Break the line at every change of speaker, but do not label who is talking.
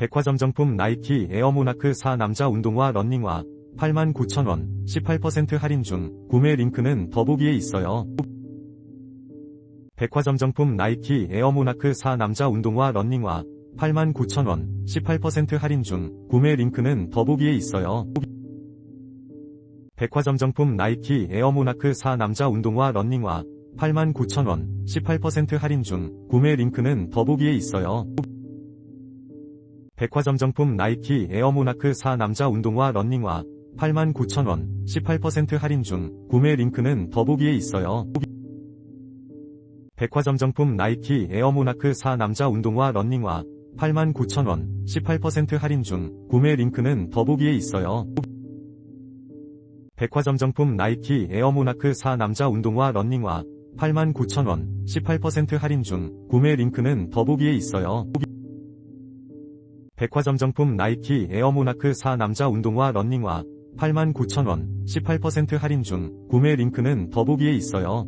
백화점 정품 나이키 에어모나크 4 남자 운동화 런닝화 89,000원 18% 할인 중 구매 링크는 더보기에 있어요. 백화점 정품 나이키 에어모나크 4 남자 운동화 런닝화 89,000원 18% 할인 중 구매 링크는 더보기에 있어요. 백화점 정품 나이키 에어모나크 4 남자 운동화 런닝화 89,000원 18% 할인 중 구매 링크는 더보기에 있어요. 백화점 정품 나이키 에어모나크 4 남자 운동화 런닝화 89,000원 18% 할인 중 구매 링크는 더보기에 있어요. 백화점 정품 나이키 에어모나크 4 남자 운동화 런닝화 89,000원 18% 할인 중 구매 링크는 더보기에 있어요. 백화점 정품 나이키 에어모나크 4 남자 운동화 런닝화 89,000원 18% 할인 중 구매 링크는 더보기에 있어요. 백화점 정품 나이키 에어모나크 4 남자 운동화 런닝화 89,000원 18% 할인 중 구매 링크는 더보기에 있어요.